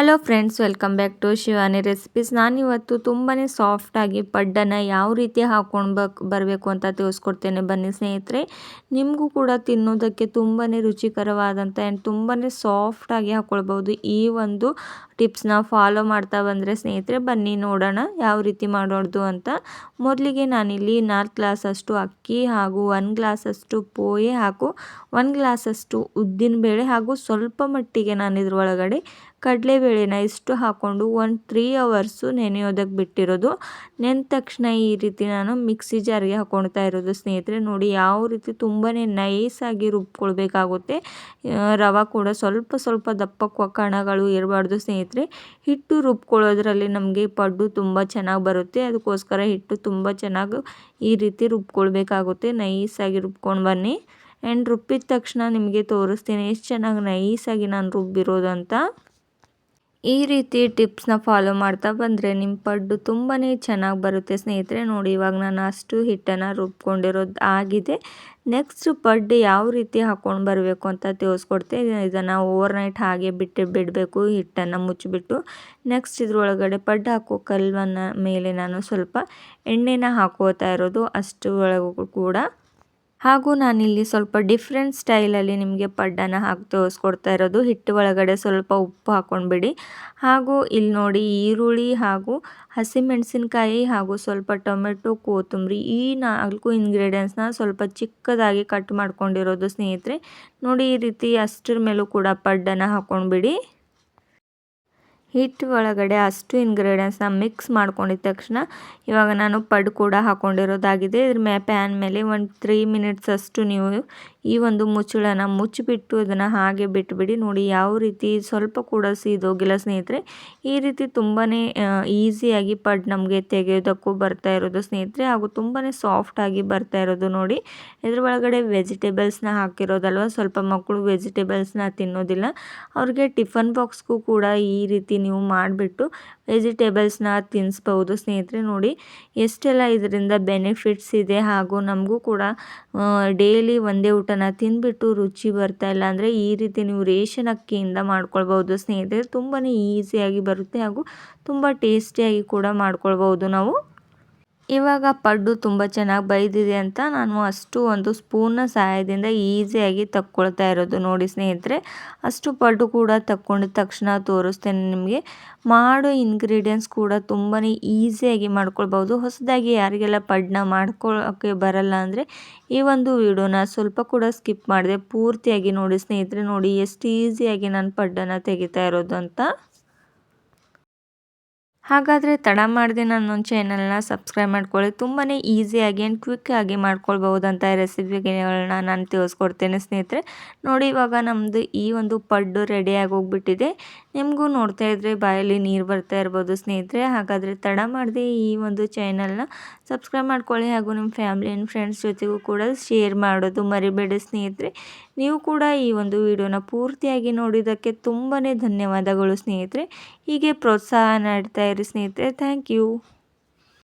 Hello friends welcome back to Shivani recipes ನಾನಿವತ್ತು ತುಂಬಾ ಸಾಫ್ಟಾಗಿ ಪಡ್ಡನ್ನು ಯಾವ ರೀತಿ ಹಾಕ್ಕೊಂಡು ಬರಬೇಕು ಅಂತ ತಿಳಿಸ್ಕೊಡ್ತೇನೆ. ಬನ್ನಿ ಸ್ನೇಹಿತರೆ, ನಿಮಗೂ ಕೂಡ ತಿನ್ನೋದಕ್ಕೆ ತುಂಬಾ ರುಚಿಕರವಾದಂಥ ಆ್ಯಂಡ್ ತುಂಬಾ ಸಾಫ್ಟಾಗಿ ಹಾಕ್ಕೊಳ್ಬೋದು ಈ ಒಂದು ಟಿಪ್ಸ್ನ ಫಾಲೋ ಮಾಡ್ತಾ ಬಂದರೆ ಸ್ನೇಹಿತರೆ, ಬನ್ನಿ ನೋಡೋಣ ಯಾವ ರೀತಿ ಮಾಡೋದು ಅಂತ. ಮೊದಲಿಗೆ ನಾನಿಲ್ಲಿ ನಾಲ್ಕು ಗ್ಲಾಸಷ್ಟು ಅಕ್ಕಿ ಹಾಗೂ ಒಂದು ಗ್ಲಾಸಷ್ಟು ಪೋಯೆ ಹಾಗೂ ಒಂದು ಗ್ಲಾಸಷ್ಟು ಉದ್ದಿನಬೇಳೆ ಹಾಗೂ ಸ್ವಲ್ಪ ಮಟ್ಟಿಗೆ ನಾನು ಇದ್ರೊಳಗಡೆ ಕಡಲೆಬೇಳೆನ ಇಷ್ಟು ಹಾಕ್ಕೊಂಡು ಒಂದು ತ್ರೀ ಅವರ್ಸು ನೆನೆಯೋದಕ್ಕೆ ಬಿಟ್ಟಿರೋದು. ನೆಂದ ತಕ್ಷಣ ಈ ರೀತಿ ನಾನು ಮಿಕ್ಸಿ ಜಾರಿಗೆ ಹಾಕ್ಕೊಳ್ತಾ ಇರೋದು ಸ್ನೇಹಿತರೆ. ನೋಡಿ ಯಾವ ರೀತಿ ತುಂಬಾ ನೈಸಾಗಿ ರುಬ್ಕೊಳ್ಬೇಕಾಗುತ್ತೆ. ರವೆ ಕೂಡ ಸ್ವಲ್ಪ ಸ್ವಲ್ಪ ದಪ್ಪ ಕಣಗಳು ಇರಬಾರ್ದು ಸ್ನೇಹಿತರೆ. ಹಿಟ್ಟು ರುಬ್ಕೊಳ್ಳೋದ್ರಲ್ಲಿ ನಮಗೆ ಪಡ್ಡು ತುಂಬ ಚೆನ್ನಾಗಿ ಬರುತ್ತೆ. ಅದಕ್ಕೋಸ್ಕರ ಹಿಟ್ಟು ತುಂಬ ಚೆನ್ನಾಗಿ ಈ ರೀತಿ ರುಬ್ಕೊಳ್ಬೇಕಾಗುತ್ತೆ. ನೈಸಾಗಿ ರುಬ್ಕೊಂಡು ಬನ್ನಿ. ಆ್ಯಂಡ್ ರುಬ್ಬಿದ ತಕ್ಷಣ ನಿಮಗೆ ತೋರಿಸ್ತೀನಿ. ಎಷ್ಟು ಚೆನ್ನಾಗಿ ನೈಸಾಗಿ ನಾನು ರುಬ್ಬಿರೋದಂತ. ಈ ರೀತಿ ಟಿಪ್ಸ್ನ ಫಾಲೋ ಮಾಡ್ತಾ ಬಂದರೆ ನಿಮ್ಮ ಪಡ್ಡು ತುಂಬಾ ಚೆನ್ನಾಗಿ ಬರುತ್ತೆ ಸ್ನೇಹಿತರೆ. ನೋಡಿ, ಇವಾಗ ನಾನು ಅಷ್ಟು ಹಿಟ್ಟನ್ನು ರುಬ್ಕೊಂಡಿರೋದು ಆಗಿದೆ. ನೆಕ್ಸ್ಟ್ ಪಡ್ಡು ಯಾವ ರೀತಿ ಹಾಕ್ಕೊಂಡು ಬರಬೇಕು ಅಂತ ತಿಳಿಸ್ಕೊಡ್ತೆ. ಇದನ್ನು ಓವರ್ ನೈಟ್ ಹಾಗೆ ಬಿಟ್ಟು ಬಿಡಬೇಕು, ಹಿಟ್ಟನ್ನು ಮುಚ್ಚಿಬಿಟ್ಟು. ನೆಕ್ಸ್ಟ್ ಇದ್ರೊಳಗಡೆ ಪಡ್ಡು ಹಾಕೋ ಕಲ್ವನ್ನ ಮೇಲೆ ನಾನು ಸ್ವಲ್ಪ ಎಣ್ಣೆನ ಹಾಕೋತಾ ಇರೋದು ಅಷ್ಟು ಒಳಗೂ ಕೂಡ. ಹಾಗೂ ನಾನಿಲ್ಲಿ ಸ್ವಲ್ಪ ಡಿಫ್ರೆಂಟ್ ಸ್ಟೈಲಲ್ಲಿ ನಿಮಗೆ ಪಡ್ಡನ ಹಾಕಿ ತೋರಿಸ್ಕೊಡ್ತಾ ಇರೋದು. ಹಿಟ್ಟು ಒಳಗಡೆ ಸ್ವಲ್ಪ ಉಪ್ಪು ಹಾಕ್ಕೊಂಡ್ಬಿಡಿ. ಹಾಗೂ ಇಲ್ಲಿ ನೋಡಿ ಈರುಳ್ಳಿ ಹಾಗೂ ಹಸಿಮೆಣಸಿನ್ಕಾಯಿ ಹಾಗೂ ಸ್ವಲ್ಪ ಟೊಮೆಟೊ, ಕೊತ್ತಂಬರಿ ಈ ನಾಲ್ಕು ಇಂಗ್ರೀಡಿಯೆಂಟ್ಸ್ನ ಸ್ವಲ್ಪ ಚಿಕ್ಕದಾಗಿ ಕಟ್ ಮಾಡ್ಕೊಂಡಿರೋದು ಸ್ನೇಹಿತರೆ. ನೋಡಿ ಈ ರೀತಿ ಅಷ್ಟರ ಮೇಲೂ ಕೂಡ ಪಡ್ಡನ ಹಾಕ್ಕೊಂಡ್ಬಿಡಿ. ಹಿಟ್ಟು ಒಳಗಡೆ ಅಷ್ಟು ಇಂಗ್ರೀಡಿಯೆಂಟ್ಸ್ನ ಮಿಕ್ಸ್ ಮಾಡ್ಕೊಂಡಿದ ತಕ್ಷಣ ಇವಾಗ ನಾನು ಪಡ್ ಕೂಡ ಹಾಕ್ಕೊಂಡಿರೋದಾಗಿದೆ ಇದ್ರ ಮೇ ಪ್ಯಾನ್ ಮೇಲೆ ಒಂದು ತ್ರೀ ಮಿನಿಟ್ಸ್ ಅಷ್ಟು ನೀವು ಈ ಒಂದು ಮುಚ್ಚಳನ ಮುಚ್ಚಿಬಿಟ್ಟು ಇದನ್ನು ಹಾಗೆ ಬಿಟ್ಬಿಡಿ. ನೋಡಿ ಯಾವ ರೀತಿ ಸ್ವಲ್ಪ ಕೂಡ ಸೀದೋಗಿಲ್ಲ ಸ್ನೇಹಿತರೆ. ಈ ರೀತಿ ತುಂಬಾ ಈಸಿಯಾಗಿ ಪಡ್ ನಮಗೆ ತೆಗೆಯೋದಕ್ಕೂ ಬರ್ತಾ ಇರೋದು ಸ್ನೇಹಿತರೆ. ಹಾಗೂ ತುಂಬಾ ಸಾಫ್ಟಾಗಿ ಬರ್ತಾ ಇರೋದು ನೋಡಿ. ಇದ್ರ ಒಳಗಡೆ ವೆಜಿಟೇಬಲ್ಸ್ನ ಹಾಕಿರೋದಲ್ವ? ಸ್ವಲ್ಪ ಮಕ್ಕಳು ವೆಜಿಟೇಬಲ್ಸ್ನ ತಿನ್ನೋದಿಲ್ಲ. ಅವ್ರಿಗೆ ಟಿಫನ್ ಬಾಕ್ಸ್ಗೂ ಕೂಡ ಈ ರೀತಿ ನೀವು ಮಾಡಿಬಿಟ್ಟು ವೆಜಿಟೇಬಲ್ಸ್ನ ತಿನ್ನಿಸ್ಬೋದು ಸ್ನೇಹಿತರೆ, ನೋಡಿ, ಎಷ್ಟೆಲ್ಲ ಇದರಿಂದ ಬೆನಿಫಿಟ್ಸ್ ಇದೆ ಹಾಗೂ ನಮಗೂ ಕೂಡ ಡೈಲಿ ಒಂದೇ ಊಟನ ತಿನ್ಬಿಟ್ಟು ರುಚಿ ಬರ್ತಾ ಇಲ್ಲ ಅಂದರೆ ಈ ರೀತಿ ನೀವು ರೇಷನ್ ಅಕ್ಕಿಯಿಂದ ಮಾಡ್ಕೊಳ್ಬೋದು ಸ್ನೇಹಿತರೆ ತುಂಬಾ ಈಸಿಯಾಗಿ ಬರುತ್ತೆ ಹಾಗೂ ತುಂಬ ಟೇಸ್ಟಿಯಾಗಿ ಕೂಡ ಮಾಡ್ಕೊಳ್ಬೋದು ನಾವು. ಇವಾಗ ಪಡ್ಡು ತುಂಬ ಚೆನ್ನಾಗಿ ಬೈದಿದೆ ಅಂತ ನಾನು ಅಷ್ಟು ಒಂದು ಸ್ಪೂನ್ನ ಸಹಾಯದಿಂದ ಈಸಿಯಾಗಿ ತಕ್ಕೊಳ್ತಾ ಇರೋದು ನೋಡಿ ಸ್ನೇಹಿತರೆ. ಅಷ್ಟು ಪಡ್ಡು ಕೂಡ ತಕ್ಕೊಂಡ ತಕ್ಷಣ ತೋರಿಸ್ತೇನೆ ನಿಮಗೆ. ಮಾಡೋ ಇಂಗ್ರೀಡಿಯೆಂಟ್ಸ್ ಕೂಡ ತುಂಬಾ ಈಸಿಯಾಗಿ ಮಾಡ್ಕೊಳ್ಬೋದು ಹೊಸದಾಗಿ ಯಾರಿಗೆಲ್ಲ ಪಡ್ಡನ್ನ ಮಾಡ್ಕೊಳ್ಳೋಕ್ಕೆ ಬರಲ್ಲ ಅಂದರೆ ಈ ಒಂದು ವಿಡಿಯೋನ ಸ್ವಲ್ಪ ಕೂಡ ಸ್ಕಿಪ್ ಮಾಡಿದೆ ಪೂರ್ತಿಯಾಗಿ ನೋಡಿ ಸ್ನೇಹಿತರೆ. ನೋಡಿ ಎಷ್ಟು ಈಸಿಯಾಗಿ ನಾನು ಪಡ್ಡನ್ನು ತೆಗಿತಾ ಇರೋದು ಅಂತ. ಹಾಗಾದರೆ ತಡ ಮಾಡದೆ ಒಂದು ಚಾನಲ್ನ ಸಬ್ಸ್ಕ್ರೈಬ್ ಮಾಡ್ಕೊಳ್ಳಿ. ತುಂಬಾ ಈಸಿಯಾಗಿ ಆ್ಯಂಡ್ ಕ್ವಿಕ್ಕಾಗಿ ಮಾಡ್ಕೊಳ್ಬಹುದಂಥ ರೆಸಿಪಿಗಳನ್ನ ನಾನು ತಿಳಿಸ್ಕೊಡ್ತೇನೆ ಸ್ನೇಹಿತರೆ. ನೋಡಿ ಇವಾಗ ನಮ್ಮದು ಈ ಒಂದು ಪಡ್ಡು ರೆಡಿಯಾಗಿ ಹೋಗ್ಬಿಟ್ಟಿದೆ. ನಿಮಗೂ ನೋಡ್ತಾ ಇದ್ರೆ ಬಾಯಲ್ಲಿ ನೀರು ಬರ್ತಾ ಇರ್ಬೋದು ಸ್ನೇಹಿತರೆ, ಹಾಗಾದರೆ ತಡ ಮಾಡದೆ ಈ ಒಂದು ಚಾನಲ್ನ ಸಬ್ಸ್ಕ್ರೈಬ್ ಮಾಡ್ಕೊಳ್ಳಿ ಹಾಗೂ ನಿಮ್ಮ ಫ್ಯಾಮಿಲಿ ಆ್ಯಂಡ್ ಫ್ರೆಂಡ್ಸ್ ಜೊತೆಗೂ ಕೂಡ ಶೇರ್ ಮಾಡೋದು ಮರಿಬೇಡಿ ಸ್ನೇಹಿತರೆ. ನೀವು ಕೂಡ ಈ ಒಂದು ವಿಡಿಯೋನ ಪೂರ್ತಿಯಾಗಿ ನೋಡಿದ್ದಕ್ಕೆ ತುಂಬಾ ಧನ್ಯವಾದಗಳು ಸ್ನೇಹಿತರೆ. ಹೀಗೆ ಪ್ರೋತ್ಸಾಹ ನೀಡ್ತಾ ಇರಿ ಸ್ನೇಹಿತರೆ. Thank you